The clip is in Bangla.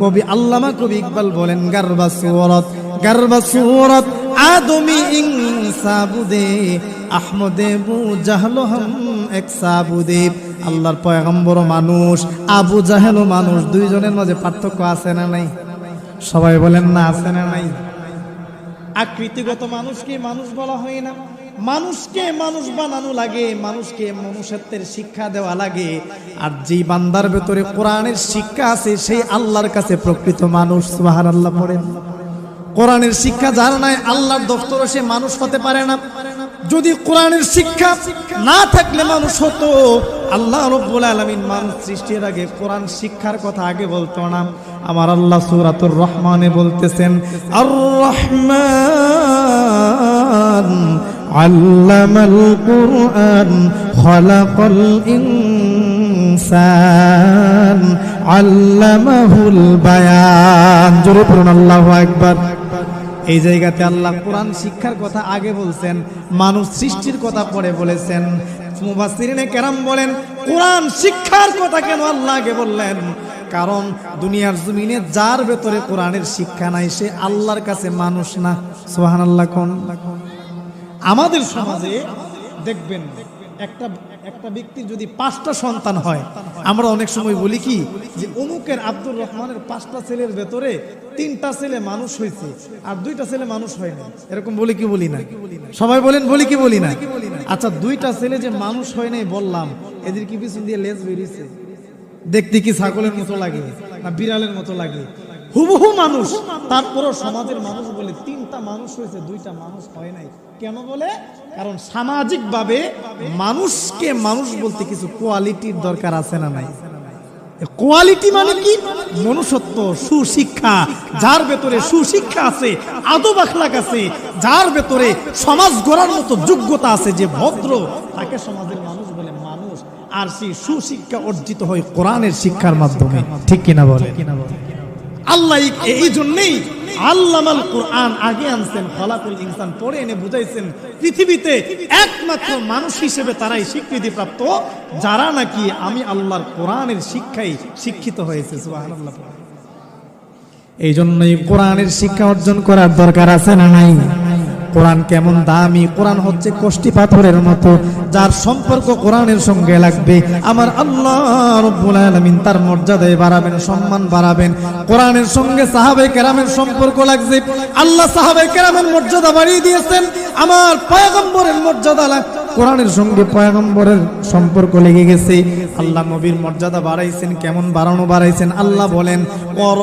কবি আল্লামা কবি ইকবাল বলেন গারবা সুরত গারবা সুরত আদমি ইনসাবুদে আহমদে বু জাহলো হাম এক সাবুদে আল্লাহর পয়গম্বর মানুষ আবু জাহেল মানুষ দুইজনের মাঝে পার্থক্য আছে না নাই? সবাই বলেন না আছে না নাই। আকৃতিগত মানুষকে মানুষ বলা হয় না? মানুষকে মানুষ বানানো লাগে, মানুষকে মনুষ্যত্বের শিক্ষা দেওয়া লাগে। আর যেই বান্দার ভেতরে কোরআনের শিক্ষা আছে, সেই আল্লাহর কাছে প্রকৃত মানুষ সুবাহান আল্লাহ পড়েন। কোরআনের শিক্ষা যার নাই, আল্লাহর দফতরে সে মানুষ হতে পারে না। যদি কোরআনের শিক্ষা না থাকলে মানুষ হতো, আল্লাহ রব্বুল আলমিন মানুষ সৃষ্টির আগে কোরআন শিক্ষার কথা আগে বলতো না। আমার আল্লাহ সুরাতুর রহমানে বলতেছেন আর রহমান আল্লামাল কুরআন খলাকাল ইনসান আল্লামাহুল বায়ান জোরে পড়ুন, আল্লাহু আকবার। এই জায়গাতে আল্লাহ কোরআন শিক্ষার কথা আগে বলছেন, মানুষ সৃষ্টির কথা পরে বলেছেন। মুবাসসিরিনে কেরাম বলেন, কোরআন শিক্ষার কথা কেন আল্লাহ আগে বললেন? কারণ দুনিয়ার জমিনে যার ভেতরে কোরআনের শিক্ষা নাই, সে আল্লাহর কাছে মানুষ না। সোহান আল্লাহ কোন? আমাদের সমাজে দেখবেন, একটা একটা ব্যক্তির যদি পাঁচটা সন্তান হয়, আমরা অনেক সময় বলি কি, যে অমুকের আব্দুর রহমানের পাঁচটা ছেলের ভেতরে তিনটা ছেলে মানুষ হয়েছে আর দুইটা ছেলে মানুষ হয় না এরকম বলি কি, বলি না? সবাই বলেন, বলি কি, বলি না? আচ্ছা দুইটা ছেলে যে মানুষ হয় নাই বললাম, এদের কি পিছন দিয়ে লেজ বেরিয়েছে? দেখতে কি ছাগলের মতো লাগে না বিড়ালের মতো লাগে? হুবহু মানুষ। তারপরও সমাজের মানুষ বলে তিনটা মানুষ হয়েছে দুইটা মানুষ হয় নাই। কেন বলে? কারণ সামাজিক ভাবে মানুষকে মানুষ বলতে কিছু কোয়ালিটির দরকার আছে না নাই? কোয়ালিটি মানে কি? মনুষ্যত্ব সুশিক্ষা। যার ভেতরে সুশিক্ষা আছে আদব আখলাক আছে যার ভেতরে সমাজ গড়ার মতো যোগ্যতা আছে যে ভদ্র তাকে সমাজের মানুষ বলে মানুষ। আর সেই সুশিক্ষা অর্জিত হয় কোরআনের শিক্ষার মাধ্যমে। ঠিক কিনা বলে আল্লাহ এই জন্যেই আল্লামাল কোরআন আগে আনছেন, ফলাফল ইনসান পরে এনে বুঝাইছেন। পৃথিবীতে একমাত্র মানুষ হিসেবে তারাই স্বীকৃতি প্রাপ্ত যারা নাকি আমি আল্লাহর কোরআনের শিক্ষায় শিক্ষিত হয়েছে এই জন্যই কোরআনের শিক্ষা অর্জন করার দরকার আছে না নাই? কোরআন কেমন দামি? কোরআন হচ্ছে কষ্টি পাথরের মতো, যার সম্পর্ক কোরআনের সঙ্গে লাগবে। আমার আল্লাহ তার মর্যাদায় বাড়াবেন, সম্মান বাড়াবেন। কোরআনের সঙ্গে সাহাবে কেরামের সম্পর্ক লাগছে। আল্লাহ সাহাবে কেরামের মর্যাদা বাড়িয়ে দিয়েছেন। আমার পয়গম্বরের মর্যাদা লাগ কোরআনের সঙ্গে পয়গম্বরের সম্পর্ক লেগে গেছে। আল্লাহ নবীর মর্যাদা বাড়াইছেন, কেমন বাড়ানো বাড়াইছেন? আল্লাহ বলেন